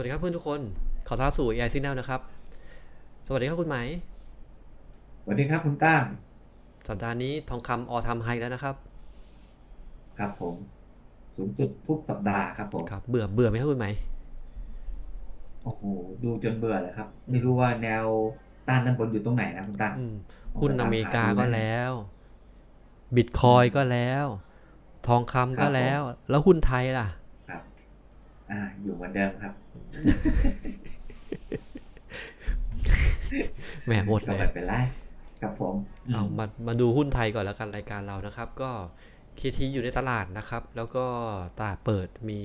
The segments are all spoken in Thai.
วัสดีครับเพื่อนทุกคน ขอต้อนรับสู่ AI Signal นะครับ สวัสดีครับคุณไหม สวัสดีครับคุณตั้มสัปดาห์นี้ทองคำออทำไฮแล้วนะครับ ครับผม สูงสุดทุกสัปดาห์ครับผม ครับ เบื่อเบื่อไหมครับคุณไหม โอ้โห ดูจนเบื่อเลยครับ ไม่รู้ว่าแนวต้านด้านบนอยู่ตรงไหนนะคุณตั้มอืมหุ้นผมก็ตามอเมริกาหาดูก็นะแล้ว บิตคอยก็แล้ว ทองคำครัก็บผมแล้ว แล้วหุ้นไทยล่ะครับ อ่า อยู่เหมือนเดิมครับแหมหมดก็เลยไม่เป็นไรครับผมเอามมามาดูหุ้นไทยก่อนแล้วกันรายการเรานะครับ ก็เคทีอยู่ในตลาดนะครับ แล้วก็ตลาดเปิดมี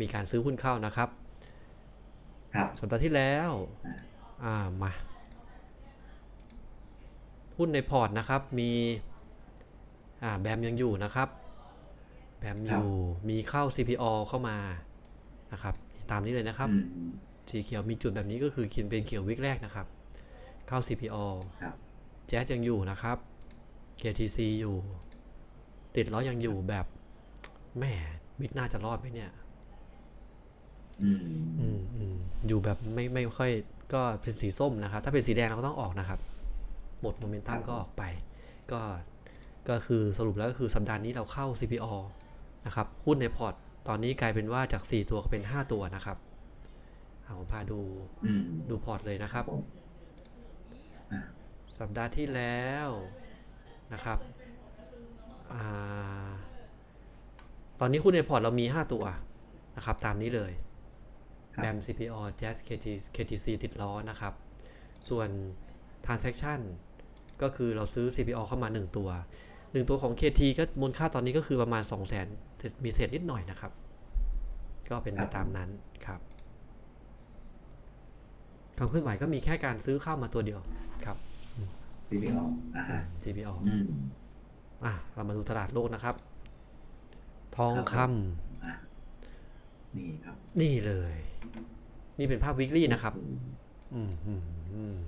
มีการซื้อหุ้นเข้านะครับ ครับสัปดาห์ที่แล้ว อ่าอ่ามา หุ้นในพอร์ตนะครับ มีอ่าแบมยังอยู่นะครับ แบมอยู่มีเข้า CPO เข้ามา นะครับ ตามนี้เลยนะครับอืมสีเขียวมีจุดแบบนี้ก็คือคินเป็นเขียววิกแรกนะครับ เข้า CPO ครับแจ๊สยังอยู่นะครับ KTC อยู่ ติดล้อยังอยู่แบบแหม่วิกน่าจะรอดไหมเนี่ยอืมอืมอืมอยู่แบบไม่ไม่ค่อยก็เป็นสีส้มนะครับ ถ้าเป็นสีแดงเราก็ต้องออกนะครับ หมดโมเมนตัมก็ออกไป ก็ก็คือสรุปแล้วก็คือสัปดาห์นี้เราเข้า CPO นะครับ หุ้นในพอร์ต ตอนนี้กลายเป็นว่าจาก 4 ตัวก็เป็น 5 ตัวนะครับ เอาผมพาดูอืมดูพอร์ตเลยนะครับผมอ่าสัปดาห์ที่แล้วนะครับอาตอนนี้หุ้นในพอร์ตเรามี 5 ตัวนะครับ ตามนี้เลยครับแบม CPO Jazz KT KTC ติดล้อนะครับ ส่วน Transaction ก็คือเราซื้อ CPO เข้ามา 1 ตัว 1ตัวของ KT ก็มูลค่าตอนนี้ก็คือประมาณ 2 0 0 0 0 0มีเศษนิดหน่อยนะครับ ก็เป็นไปตามนั้นครับความเคลื่อนไหวก็มีแค่การซื้อเข้ามาตัวเดียวครับซีพีออ่าฮะ CPO อืมอะเรามาดูตลาดโลกนะครับ ทองครับคผมอะนี่ครับำนี่เลย นี่เป็นภาพวิกฤตนะครับ อืมอืมอืม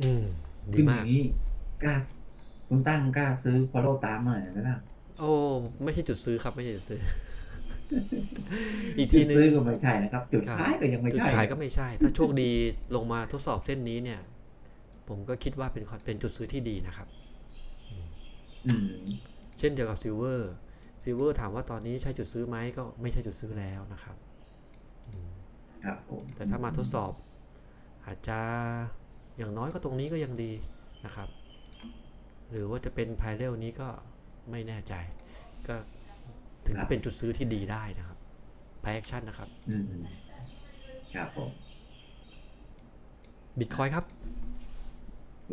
อืมดีขึ้นอมากย่างนี้ กล้าคุณตั้งกล้าซื้อฟอลโล่ตามหน่อยไหมล่ะโอ้ไม่ใช่จุดซื้อครับ ไม่ใช่จุดซื้อ อีกทีนึงซื้อก็ไม่ใช่นะครับ จุดครับขายก็ยังไม่จุดใช่ขายก็ไม่ใช่ ถ้าโชคดีลงมาทดสอบเส้นนี้เนี่ย ผมก็คิดว่าเป็นเป็นจุดซื้อที่ดีนะครับอืมเช่นเดียวกับซิลเวอร์ซิลเวอร์ถามว่าตอนนี้ใช่จุดซื้อไหมก็ไม่ใช่จุดซื้อแล้วนะครับครับผมแต่ถ้ามาทดสอบ อาจจะอย่างน้อยก็ตรงนี้ก็ยังดีนะครับ หรือว่าจะเป็นไพเรลนี้ก็ไม่แน่ใจ ก็ถึงจะเป็นจุดซื้อที่ดีได้นะครับไพแอคชั่นนะครับอืมครับผมบิตคอยครับ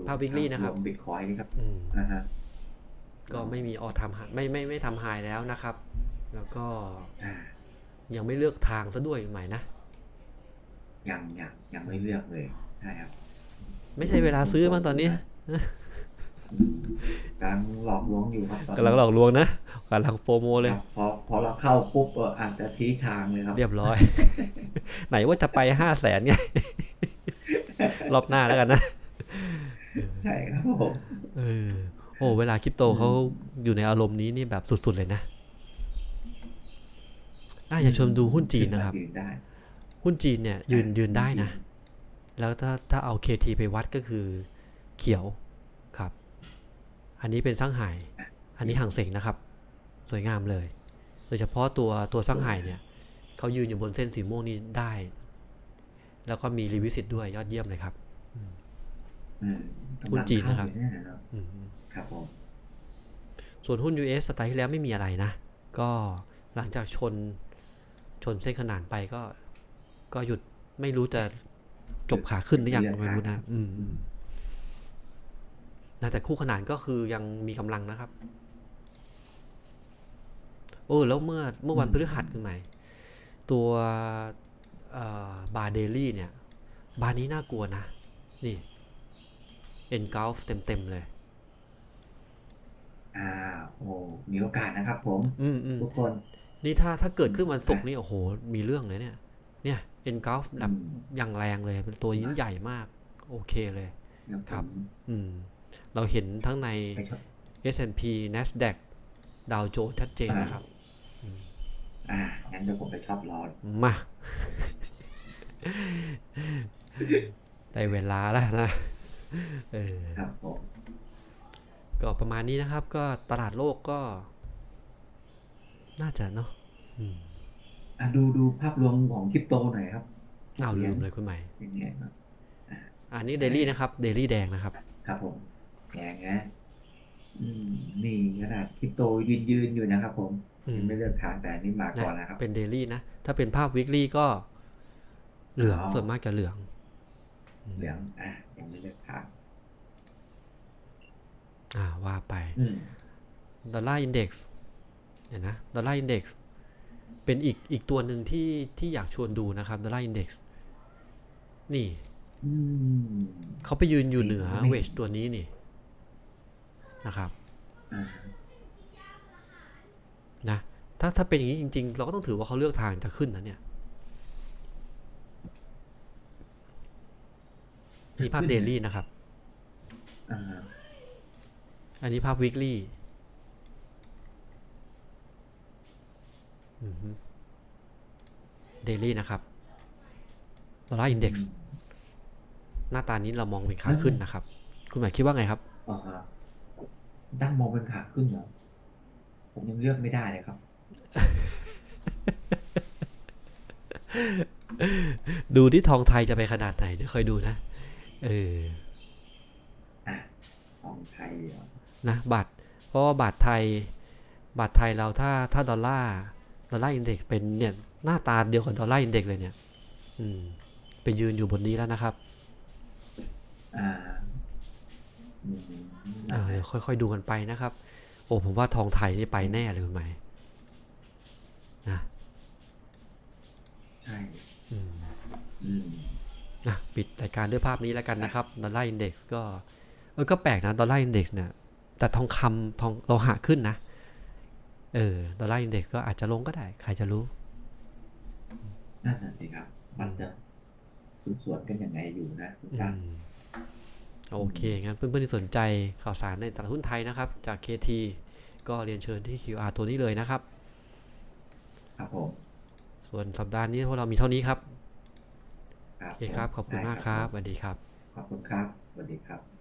ภาพ weekly นะครับบิตคอยนี่ครับอืมอ่าฮะก็ไม่มีออทำไม่ไม่ไม่ทำไฮแล้วนะครับ แล้วก็อ่ายังไม่เลือกทางซะด้วยใหม่นะยังยังยังไม่เลือกเลยใช่ครับ ไม่ใช่เวลาซื้อมั้งตอนนี้อืม กำลังหลอกลวงอยู่ครับตอนนี้กำลังหลอกลวงนะกำลังโปรโมเลยครับพอพอเราเข้าปุ๊บเอออาจจะชี้ทางเลยครับ เรียบร้อย ไหนว่าจะไปห้าแสนไงรอบหน้าแล้วกันนะใช่ครับผมเออโอ้เวลาคริปโตเขาอยู่ในอารมณ์นี้นี่แบบสุด ๆ เลยนะอะอยากชวนดูหุ้นจีนนะครับยืนได้หุ้นจีนเนี่ยยืนอะยืนได้นะหุ้นจีแล้วถ้าถ้าเอา KT ไปวัดก็คือเขียวครับ อันนี้เป็นซังไห่อันนี้ห่างเสงนะครับ สวยงามเลย โดยเฉพาะตัวตัวซังไห่เนี่ยเขายืนอยู่บนเส้นสีม่วงนี้ได้ แล้วก็มีรีวิสิตด้วยยอดเยี่ยมเลยครับอืมหุ้นจีนนะครับกำลังเข้าอยู่เยนะครับอืมครับผมส่วนหุ้น US สไตล์ที่แล้วไม่มีอะไรนะ ก็หลังจากชนชนเส้นขนานไปก็ ก็หยุดไม่รู้จะจบขาขึ้นหรือยังก็ไม่รู้นะ อืมอืม นะแต่คู่ขนานก็คือยังมีกำลังนะครับ โอ้แล้วเมื่อเมื่อวันพฤหัสคือไหมตัวบาร์เดลี่เนี่ย บาร์นี้น่ากลัวนะ นี่เอ็นก l ฟเต็มๆเลย อ่าโอ้มีโอกาสนะครับผมอืมอืมทุกคน นี่ถ้าถ้าเกิดขึ้นวันศุกร์นี่โอ้โห มีเรื่องเลยเนี่ย เนี่ยเอ็นก l ฟแบบอืมอย่างแรงเลย เป็นตัวยิ่งใหญ่มาก โอเคเลยเดี๋ยวผมครับ อืม เราเห็นทั้งในไปชม S&P NASDAQ ดาวโจนส์ชัดเจนนะครับออ่า งั้นเดี๋ยวผมไปช็อปรอมา ได้เวลาแล้วนะเออครับผมก็ประมาณนี้นะครับ ก็ตลาดโลกก็ น่าจะเนาะอืมอะดูดูภาพรวมของคริปโตหน่อยครับอ้าวลืมเลยคุณใหม่เป็นไงบ้างอันนี้เดลี่นะครับ เดลี่แดงนะครับ ครับผม แพงนะอืมนี่ขนาดคริปโตยืนยืนอยู่นะครับผมอืมยังไม่เลือกทางแต่อันนี่มาก่อนแล้วครับ เป็นเดลี่นะ ถ้าเป็นภาพวิกฤตก็ เหลืองอ๋อส่วนมากจะเหลือง เหลือง อะยังไม่เลือกทางอ่าว่าไปอืมดอลลาร์อินเด็กซ์เนี่ยนะดอลลาร์อินเด็กซ์เป็นอีกอีกตัวหนึ่งที่ที่อยากชวนดูนะครับดอลลาร์อินเด็กซ์นี่อืมเขาไปยืนอยู่เหนือไม่เวชตัวนี้นี่ นะครับอ่านะถ้าถ้าเป็นอย่างนี้จริง ๆ เราก็ต้องถือว่าเขาเลือกทางจะขึ้นนะเนี่ยนี่ภาพเดลี่นะครับอ่าอันนี้ภาพวีคลี่เดลี่นะครับดอลลาร์อินเด็กซ์หน้าตานี้เรามองเป็นขาขึ้นนะครับ คุณหมายคิดว่าไงครับอ่า ฮะตั้งมองเป็นขาขึ้นเหรอผมยังเลือกไม่ได้เลยครับ ดูที่ทองไทยจะไปขนาดไหนเดี๋ยวค่อยดูนะ เอออะของไทยเหรอนะบาทเพราะว่าบาทไทย บาทไทยเราถ้าถ้าดอลลาร์ดอลลาร์อินเด็กซ์เป็นเนี่ยหน้าตาเดียวกับดอลลาร์อินเด็กซ์เลยเนี่ย อืมไปยืนอยู่บนนี้แล้วนะครับ อ่าอืมอ่า เดี๋ยวค่อย ๆ ดูกันไปนะครับ โอ้ผมว่าทองไทยนี่ไปแน่เลยคุณไหมนะใช่อืมอืมอะปิดรายการด้วยภาพนี้แล้วกันนะครับดอลลาร์อินเด็กซ์ก็เออก็แปลกนะดอลลาร์อินเด็กซ์เนี่ยแต่ทองคำทองเราหาขึ้นนะ เออดอลลาร์อินเด็กซ์ก็อาจจะลงก็ได้ ใครจะรู้นั่นน่ะสิครับ มันจะสุดส่วนกันยังไงอยู่นะคุณอืตาม โอเค งั้นเพื่อนๆที่สนใจข่าวสารในตลาดหุ้นไทยนะครับ จาก KT ก็เรียนเชิญที่ QR ตัวนี้เลยนะครับ ครับผม ส่วนสัปดาห์นี้พวกเรามีเท่านี้ครับครับโอเคครับ ขอบคุณได้มากครับสวัสดีครับ ขอบคุณครับสวัสดีครับ